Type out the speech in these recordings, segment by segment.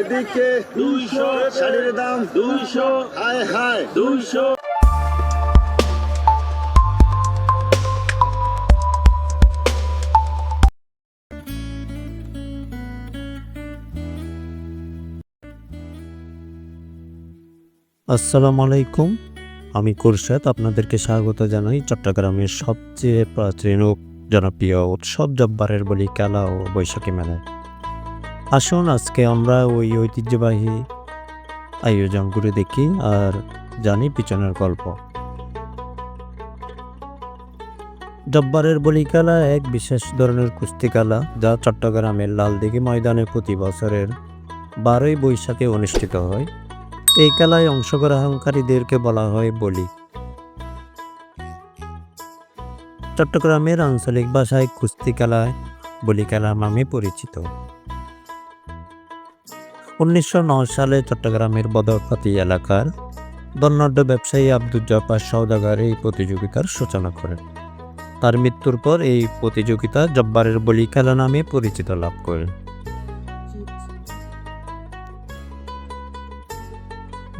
এদিকে দুইশো শাড়ির দাম দুইশো হায় হায়। দুইশো। আসসালামু আলাইকুম আমি কুরশেদ আপনাদেরকে স্বাগত জানাই চট্টগ্রামের সবচেয়ে প্রাচীন ও জনপ্রিয় উৎসব জব্বারের বলি খেলা ও বৈশাখী মেলায় আসুন আজকে আমরা ওই ঐতিহ্যবাহী আয়োজনগুলো দেখি আর জানি পিছনের গল্প। জব্বারের বলি খেলা এক বিশেষ ধরনের কুস্তি খেলা যা চট্টগ্রামের লালদিঘি ময়দানে প্রতি বছরের বারোই বৈশাখে অনুষ্ঠিত হয়। এই খেলায় অংশগ্রহণকারীদেরকে বলা হয় বলি। চট্টগ্রামের আঞ্চলিক ভাষায় কুস্তি খেলায় বলি খেলা নামে পরিচিত। উনিশশো নয় সালে চট্টগ্রামের বদরকাতি এলাকার ধনাঢ্য ব্যবসায়ী আব্দুল জব্বার সওদাগর এই প্রতিযোগিতার সূচনা করেন। তার মৃত্যুর পর এই প্রতিযোগিতা জব্বারের বলি খেলা নামে পরিচিত লাভ করেন।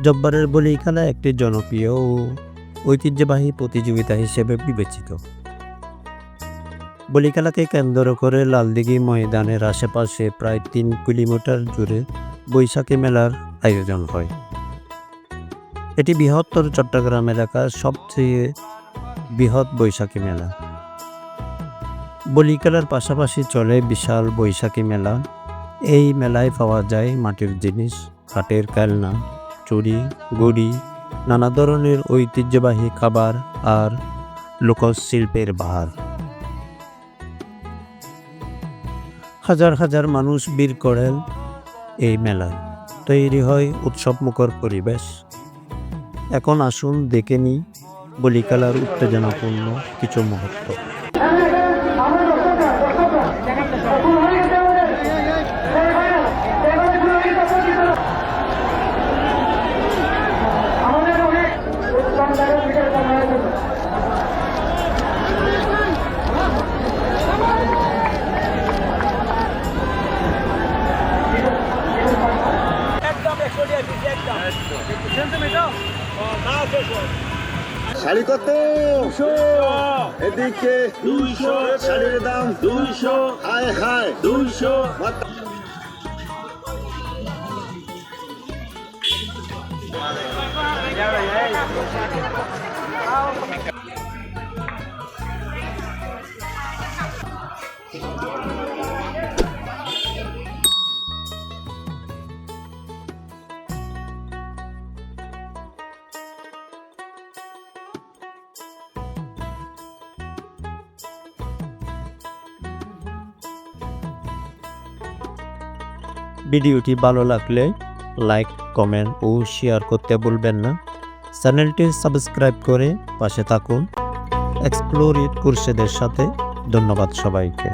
জব্বারের বলি খেলা একটি জনপ্রিয় ও ঐতিহ্যবাহী প্রতিযোগিতা হিসেবে বিবেচিত। বলি খেলাকে কেন্দ্র করে লালদিঘি ময়দানের আশেপাশে প্রায় তিন কিলোমিটার জুড়ে বৈশাখী মেলার আয়োজন হয়। এটি বৃহত্তর চট্টগ্রাম এলাকার সবচেয়ে বৃহৎ বৈশাখী মেলা। বলি খেলার পাশাপাশি চলে বিশাল বৈশাখী মেলা। এই মেলায় পাওয়া যায় মাটির জিনিস কাঠের খেলনা, চুরি, গুড়ি, নানা ধরনের ঐতিহ্যবাহী খাবার আর লোকশিল্পের বাহার হাজার হাজার মানুষ বীর করেন এই মেলায়। তৈরি হয় উৎসবমুখর পরিবেশ। এখন আসুন দেখে নিই বলিকালার উত্তেজনাপূর্ণ কিছু মুহূর্ত। শাড়ি কত? এদিকে দুইশো। শাড়ির দাম দুইশো। হায় হায়। দুইশো। ভিডিওটি ভালো লাগলে লাইক, কমেন্ট ও শেয়ার করতে ভুলবেন না। চ্যানেলটি সাবস্ক্রাইব করে পাশে থাকুন। এক্সপ্লোর ইট কুরশেদের সাথে। ধন্যবাদ সবাইকে।